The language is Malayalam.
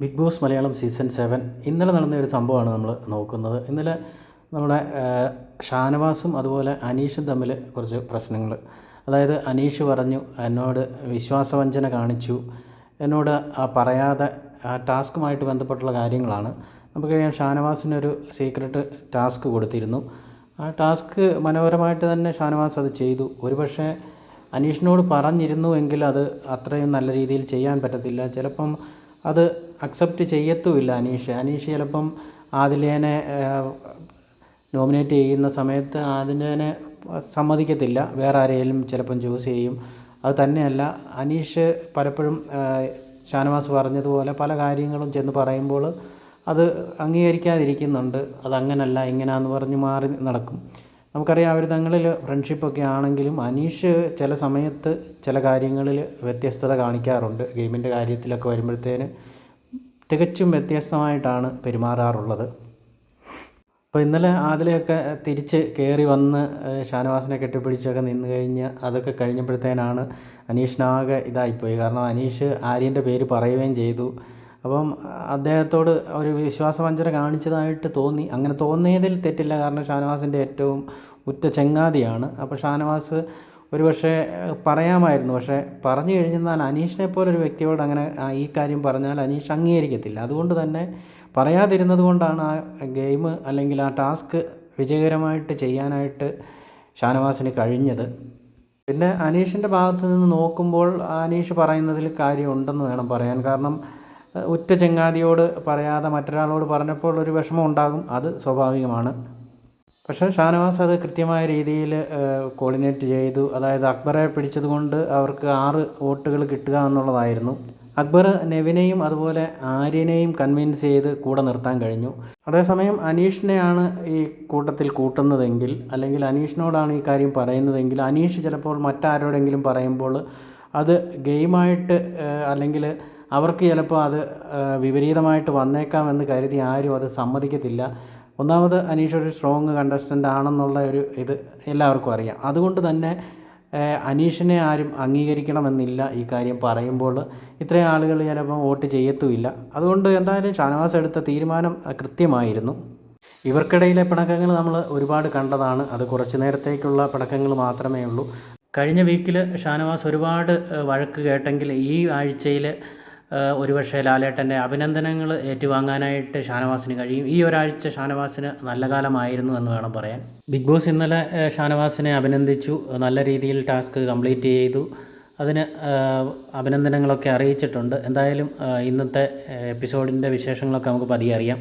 Big boss Malayalam season seven ഇന്നലെ നടന്ന ഒരു സംഭവമാണ് നമ്മൾ നോക്കുന്നത്. ഇന്നലെ നമ്മുടെ ഷാനവാസും അതുപോലെ അനീഷും തമ്മിൽ കുറച്ച് പ്രശ്നങ്ങൾ. അതായത് അനീഷ് പറഞ്ഞു എന്നോട് വിശ്വാസവഞ്ചന കാണിച്ചു. എന്നോട് പറയാതെ ആ ടാസ്കുമായിട്ട് ബന്ധപ്പെട്ടുള്ള കാര്യങ്ങളാണ്. നമുക്ക് ഞാൻ ഷാനവാസിനൊരു സീക്രട്ട് ടാസ്ക് കൊടുത്തിരുന്നു. ആ ടാസ്ക് മനോഹരമായിട്ട് തന്നെ ഷാനവാസ് അത് ചെയ്തു. ഒരുപക്ഷെ അനീഷിനോട് പറഞ്ഞിരുന്നു എങ്കിൽ അത് അത്രയും നല്ല രീതിയിൽ ചെയ്യാൻ പറ്റത്തില്ല. ചിലപ്പം അത് അക്സെപ്റ്റ് ചെയ്യത്തുമില്ല അനീഷ്. അനീഷ് ചിലപ്പം ആദിലേനെ നോമിനേറ്റ് ചെയ്യുന്ന സമയത്ത് ആദിലേനെ സമ്മതിക്കത്തില്ല. വേറെ ആരെയും ചിലപ്പം ചൂസ് ചെയ്യും. അത് തന്നെയല്ല അനീഷ് പലപ്പോഴും ഷാനവാസ് പറഞ്ഞതുപോലെ പല കാര്യങ്ങളും ചെന്ന് പറയുമ്പോൾ അത് അംഗീകരിക്കാതിരിക്കുന്നുണ്ട്. അതങ്ങനല്ല ഇങ്ങനെയാന്ന് പറഞ്ഞ് മാറി നടക്കും. നമുക്കറിയാം അവർ തങ്ങളിൽ ഫ്രണ്ട്ഷിപ്പൊക്കെ ആണെങ്കിലും അനീഷ് ചില സമയത്ത് ചില കാര്യങ്ങളിൽ വ്യത്യസ്തത കാണിക്കാറുണ്ട്. ഗെയിമിന്റെ കാര്യത്തിലൊക്കെ വരുമ്പോഴത്തേന് തികച്ചും വ്യത്യസ്തമായിട്ടാണ് പെരുമാറാറുള്ളത്. അപ്പോൾ ഇന്നലെ അതിലെയൊക്കെ തിരിച്ച് കയറി വന്ന് ഷാനവാസിനെ കെട്ടിപ്പിടിച്ചൊക്കെ നിന്ന് കഴിഞ്ഞ് അതൊക്കെ കഴിഞ്ഞപ്പോഴത്തേനാണ് അനീഷിനാകെ ഇതായിപ്പോയി. കാരണം അനീഷ് ആര്യന്റെ പേര് പറയുകയും ചെയ്തു. അപ്പം അദ്ദേഹത്തോട് ഒരു വിശ്വാസവഞ്ചന കാണിച്ചതായിട്ട് തോന്നി. അങ്ങനെ തോന്നിയതിൽ തെറ്റില്ല. കാരണം ഷാനവാസിന്റെ ഏറ്റവും ഉറ്റ ചങ്ങാതിയാണ്. അപ്പോൾ ഷാനവാസ് ഒരു പക്ഷേ പറയാമായിരുന്നു. പക്ഷേ പറഞ്ഞു കഴിഞ്ഞാൽ അനീഷിനെ പോലൊരു വ്യക്തിയോട് അങ്ങനെ ഈ കാര്യം പറഞ്ഞാൽ അനീഷ് അംഗീകരിക്കത്തില്ല. അതുകൊണ്ട് തന്നെ പറയാതിരുന്നത് കൊണ്ടാണ് ആ ഗെയിം അല്ലെങ്കിൽ ആ ടാസ്ക് വിജയകരമായിട്ട് ചെയ്യാനായിട്ട് ഷാനവാസിന് കഴിഞ്ഞത്. പിന്നെ അനീഷിന്റെ ഭാഗത്ത് നിന്ന് നോക്കുമ്പോൾ അനീഷ് പറയുന്നതിൽ കാര്യമുണ്ടെന്ന് വേണം പറയാൻ. കാരണം ഉറ്റ ചങ്ങാതിയോട് പറയാതെ മറ്റൊരാളോട് പറഞ്ഞപ്പോൾ ഒരു വിഷമം ഉണ്ടാകും അത് സ്വാഭാവികമാണ്. പക്ഷേ ഷാനവാസ് അത് കൃത്യമായ രീതിയിൽ കോർഡിനേറ്റ് ചെയ്തു. അതായത് അക്ബറെ പിടിച്ചതുകൊണ്ട് അവർക്ക് ആറ് വോട്ടുകൾ കിട്ടുക എന്നുള്ളതായിരുന്നു. അക്ബർ നെവിനെയും അതുപോലെ ആര്യനെയും കൺവിൻസ് ചെയ്ത് കൂടെ നിർത്താൻ കഴിഞ്ഞു. അതേസമയം അനീഷിനെയാണ് ഈ കൂട്ടത്തിൽ കൂട്ടുന്നതെങ്കിൽ അല്ലെങ്കിൽ അനീഷിനോടാണ് ഈ കാര്യം പറയുന്നതെങ്കിൽ അനീഷ് ചിലപ്പോൾ മറ്റാരോടെങ്കിലും പറയുമ്പോൾ അത് ഗെയിമായിട്ട് അല്ലെങ്കിൽ അവർക്ക് ചിലപ്പോൾ അത് വിപരീതമായിട്ട് വന്നേക്കാം എന്ന് കരുതി ആരും അത് സമ്മതിക്കത്തില്ല. ഒന്നാമത് അനീഷ് ഒരു സ്ട്രോങ് കണ്ടസ്റ്റന്റ് ആണെന്നുള്ള ഒരു ഇത് എല്ലാവർക്കും അറിയാം. അതുകൊണ്ട് തന്നെ അനീഷിനെ ആരും അംഗീകരിക്കണമെന്നില്ല ഈ കാര്യം പറയുമ്പോൾ. ഇത്രയും ആളുകൾ ചിലപ്പം വോട്ട് ചെയ്യത്തുമില്ല. അതുകൊണ്ട് എന്തായാലും ഷാനവാസ് എടുത്ത തീരുമാനം കൃത്യമായിരുന്നു. ഇവർക്കിടയിലെ പിണക്കങ്ങൾ നമ്മൾ ഒരുപാട് കണ്ടതാണ്. അത് കുറച്ച് നേരത്തേക്കുള്ള പിണക്കങ്ങൾ മാത്രമേ ഉള്ളൂ. കഴിഞ്ഞ വീക്കിൽ ഷാനവാസ് ഒരുപാട് വഴക്ക് കേട്ടെങ്കിൽ ഈ ആഴ്ചയിൽ ഒരുപക്ഷെ ലാലേട്ടന്റെ അഭിനന്ദനങ്ങൾ ഏറ്റുവാങ്ങാനായിട്ട് ഷാനവാസിന് കഴിയും. ഈ ഒരാഴ്ച ഷാനവാസിന് നല്ല കാലമായിരുന്നു എന്ന് വേണം പറയാൻ. ബിഗ് ബോസ് ഇന്നലെ ഷാനവാസിനെ അഭിനന്ദിച്ചു. നല്ല രീതിയിൽ ടാസ്ക് കംപ്ലീറ്റ് ചെയ്തു. അതിന് അഭിനന്ദനങ്ങളൊക്കെ അറിയിച്ചിട്ടുണ്ട്. എന്തായാലും ഇന്നത്തെ എപ്പിസോഡിന്റെ വിശേഷങ്ങളൊക്കെ നമുക്ക് പതിയെ അറിയാം.